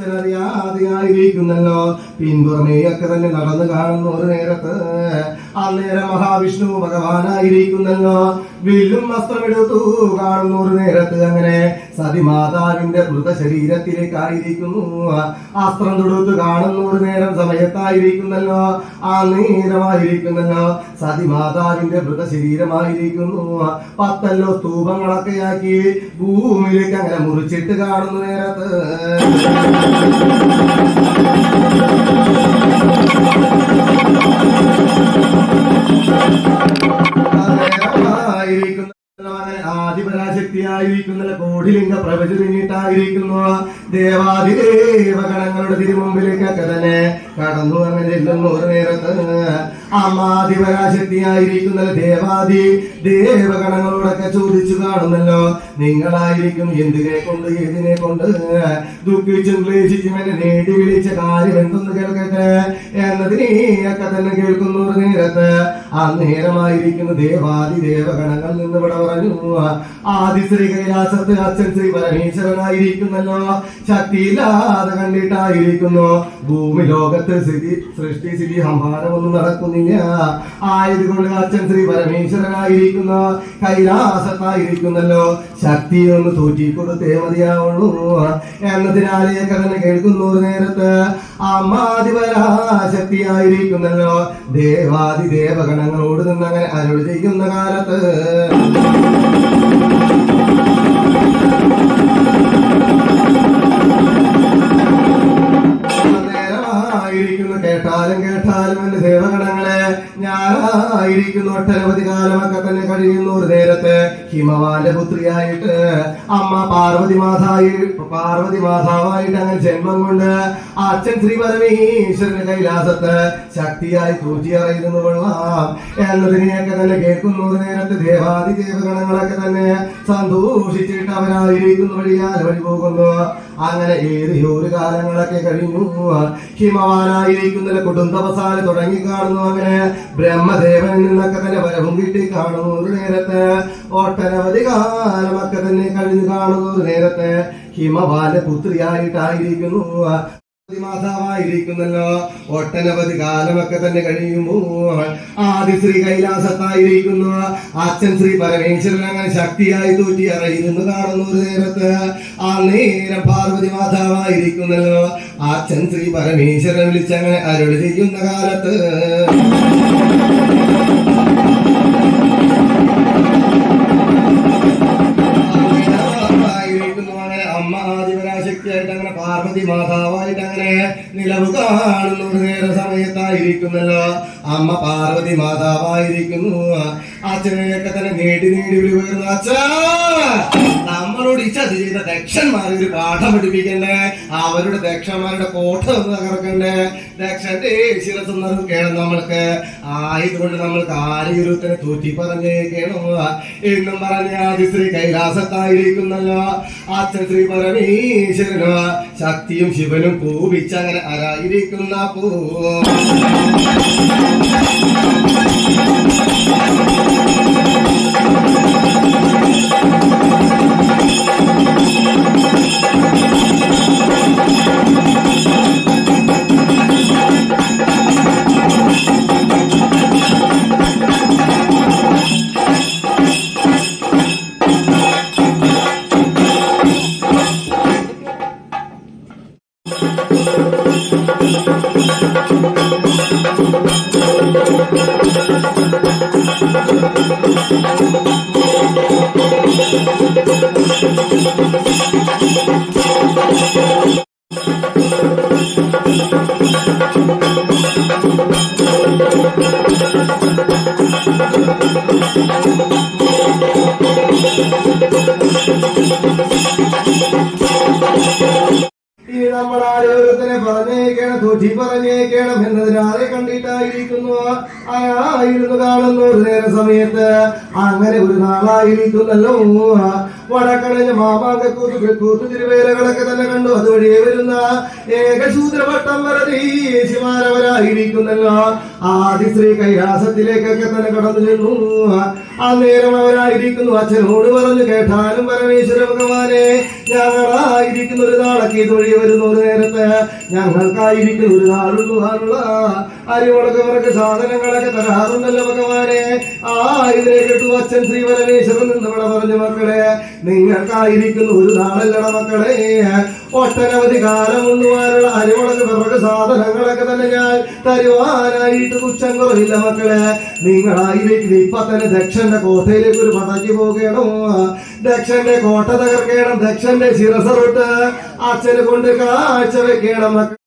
അച്ഛനറിയാതെയായിരിക്കുന്നല്ലോ പിൻപുറമേയൊക്കെ തന്നെ നടന്നു കാണുന്ന ഒരു നേരത്ത്. അന്നേരം മഹാവിഷ്ണു ഭഗവാനായിരിക്കുന്നല്ലോ. വില്ലും വസ്ത്രമെടുത്തു കാണുന്ന ഒരു നേരത്ത് അങ്ങനെ സതിമാതാവിന്റെ മൃതശരീരത്തിലേക്കായിരിക്കുന്നു. അസ്ത്രം തൊടുത്ത് കാണുന്ന ഒരു നേരം സമയത്തായിരിക്കുന്നല്ലോ. ആ നേരമായിരിക്കുന്നല്ലോ. സതിമാതാവിന്റെ മൃതശരീരമായിരിക്കുന്നു. പത്തല്ലോ സ്തൂപങ്ങളൊക്കെ ആക്കി ഭൂമിയിലേക്ക് അങ്ങനെ മുറിച്ചിട്ട് കാണുന്ന നേരത്ത്. ആദിപരാശക്തിയായിരിക്കുന്ന കോടിലിംഗ പ്രപഞ്ച പിന്നിട്ടായിരിക്കുന്നു ദേവാദിദേവഗണങ്ങളുടെ തിരുമുമ്പിലേക്കൊക്കെ തന്നെ കടന്നു അങ്ങനെ ഒരു നേരത്ത്. അമാധിപരാശക്തിയായിരിക്കുന്ന ദേവാദി ദേവഗണങ്ങളോടൊക്കെ ചോദിച്ചു കാണുന്നല്ലോ. നിങ്ങളായിരിക്കും എന്തിനെ കൊണ്ട് ഏതിനെ കൊണ്ട്? ദുഃഖിച്ചും ക്ലേശിച്ചും എന്നെ നേടി വിളിച്ച കാര്യം എന്തെന്ന് കേൾക്കട്ടെ? എന്നതിനെയൊക്കെ തന്നെ കേൾക്കുന്നു ഒരു നേരത്ത്. ആ നേരമായിരിക്കുന്ന ദേവാദി ദേവഗണങ്ങൾ നിന്ന് ഇവിടെ പറഞ്ഞു. ആദി ശ്രീ കൈലാസത്ത് അച്ഛൻ ശ്രീ പരമേശ്വരനായിരിക്കുന്നല്ലോ. ശക്തിയില്ലാതെ കണ്ടിട്ടായിരിക്കുന്നു. ഭൂമി ലോകത്ത് സ്ഥിതി സൃഷ്ടി സ്ഥിതി സംഹാരമൊന്നും നടക്കുന്നില്ല. ആയതുകൊണ്ട് അച്ഛൻ ശ്രീ പരമേശ്വരനായിരിക്കുന്നു. കൈലാസത്തായിരിക്കുന്നല്ലോ. ശക്തി ഒന്ന് തൂറ്റിക്കൊടുത്തേ മതിയാവുള്ളൂ. എന്നതിനാലെയൊക്കെ തന്നെ കേൾക്കുന്നു ഒരു നേരത്ത്. അമ്മാതിപരാശക്തിയായിരിക്കുന്നല്ലോ ദേവാദി ദേവഗണങ്ങളോട് നിന്നങ്ങനെ അരുൾ ചെയ്യുന്ന കാലത്ത്. ഞാനായിരിക്കുന്നു ഒട്ടനവധി കാലമൊക്കെ തന്നെ കഴിയുന്നു. ഒരു നേരത്തെ ഹിമവാന്റെ പുത്രിയായിട്ട് അമ്മ പാർവതി മാതായി പാർവതി മാതാവായിട്ട് അങ്ങനെ ജന്മം കൊണ്ട് അച്ഛൻ ശ്രീ പരമേശ്വരന്റെ കൈലാസത്ത് ശക്തിയായി തൂറ്റിയറിയുന്നു കൊള്ളാം. എന്നതിനെയൊക്കെ തന്നെ കേൾക്കുന്നു. ഒരു നേരത്തെ ദേവാദി ദേവഗണങ്ങളൊക്കെ തന്നെ സന്തോഷിച്ചിട്ട് അവരായിരിക്കുന്നു വഴിയാൽ വഴി പോകുന്നു. അങ്ങനെ ഏറിയ ഒരു കാലങ്ങളൊക്കെ കഴിഞ്ഞു. ഹിമവാനായിരിക്കുന്ന കുടുംബവസാന തുടങ്ങി കാണുന്നു അങ്ങനെ. ബ്രഹ്മദേവനിൽ നിന്നൊക്കെ തന്നെ വരവും കിട്ടി കാണുന്നു ഒരു നേരത്തെ. ഒട്ടനവധി കാലമൊക്കെ തന്നെ കഴിഞ്ഞു കാണുന്നു ഒരു നേരത്തെ. ഹിമവാന പുത്രിയായിട്ടായിരിക്കുന്നു മാതാവായിരിക്കുന്നല്ലോ. ഒട്ടനവധി കാലമൊക്കെ തന്നെ കഴിയുമ്പോൾ ആദ്യ ശ്രീ കൈലാസത്തായിരിക്കുന്നു. അച്ഛൻ ശ്രീ പരമേശ്വരൻ അങ്ങനെ ശക്തിയായി തൂറ്റി അറിയുന്നു കാണുന്ന ഒരു നേരത്ത്. ആ നേരം പാർവതി മാതാവായിരിക്കുന്നല്ലോ. അച്ഛൻ ശ്രീ പരമേശ്വരൻ വിളിച്ചങ്ങനെ അരുളി ചെയ്യുന്ന കാലത്ത്. അങ്ങനെ അമ്മ ആദിപരാശക്തിയായിട്ട് അങ്ങനെ പാർവതി മാതാവായിട്ട് നിലവ് കാണുന്നു നേര സമയത്തായിരിക്കുന്നല്ലോ അമ്മ പാർവതി മാതാവായിരിക്കുന്നു. അച്ഛനെയൊക്കെ തന്നെ നേടി നേടി വിളിവരുന്നു അച്ഛ! നമ്മളോട് ഈ ചെയ്ത ദക്ഷന്മാരെ ഒരു പാഠം പഠിപ്പിക്കണ്ടേ? അവരുടെ ദക്ഷന്മാരുടെ കോട്ട ഒന്ന് തകർക്കണ്ടേ? ദക്ഷന്റെ ശിരസ് കേണം നമ്മൾക്ക്. ആയതുകൊണ്ട് നമ്മൾക്ക് ആര്യരുത്തനെ തൂറ്റി പറഞ്ഞേക്കണോ. എന്നും പറഞ്ഞ ആദ്യ ശ്രീ കൈലാസത്തായിരിക്കുന്നല്ലോ. അച്ഛൻ ശ്രീ പരമേശ്വരനോ ശക്തിയും ശിവനും കൂപിച്ചങ്ങനെ ആരായിരിക്കുന്ന പൂ? നമ്മൾ ആരോഗ്യത്തിനെ പറഞ്ഞേക്കണം തൊറ്റി പറഞ്ഞേക്കണം എന്നതിനാരെ കണ്ടിട്ടായിരിക്കുന്നു. ആയിരുന്നു കാണുന്നു ഒരു നേര സമയത്ത് അങ്ങനെ ഒരു നാളായിരിക്കുന്നല്ലോ വടക്കണഞ്ഞ മാമാങ്ക കൂത്ത് തിരുവേലകളൊക്കെ തന്നെ കണ്ടു. അതുവഴിയെ വരുന്ന ഏകശൂദ്രപട്ടം വരതീശിമാരവരായിരിക്കുന്നല്ലോ ആദ്യ ശ്രീ കൈലാസത്തിലേക്കൊക്കെ തന്നെ കടന്നു ചെന്നു. അന്നേരം അവരായിരിക്കുന്നു. അച്ഛനോട് പറഞ്ഞു കേട്ടാലും പരമേശ്വര ഭഗവാനെ ഞങ്ങളായിരിക്കുന്ന ഒരു നാളൊക്കെ ഇതുവഴി വരുന്ന ഒരു നേരത്ത് ഞങ്ങൾക്കായിരിക്കുന്ന ഒരു നാളുള്ള അരിമുളക് വിറക്ക് സാധനങ്ങളൊക്കെ തരാറുണ്ടല്ലോ ഭഗവാനെ. ആ ഇതിനെ കേട്ടു അച്ഛൻ ശ്രീ പരമേശ്വരൻ എന്നിവിടെ പറഞ്ഞു മക്കളെ. നിങ്ങൾക്കായിരിക്കുന്ന ഒരു നാളല്ലട മക്കളെ. ഒട്ടനവധി കാലം കൊണ്ടുപോകാനുള്ള അരിമുളക് വിറക് സാധനങ്ങളൊക്കെ തന്നെ ഞാൻ തരുവാനായിട്ട് തുച്ഛം കുറവില്ല മക്കളെ. നിങ്ങളായിരിക്കും ഇപ്പൊ തന്നെ ദക്ഷന്റെ കോട്ടയിലേക്ക് ഒരു പടക്കി പോകണോ. ദക്ഷന്റെ കോട്ട തകർക്കണം. ദക്ഷന്റെ ശിരസ തൊട്ട് അച്ഛന് കൊണ്ട് കാഴ്ച വെക്കണം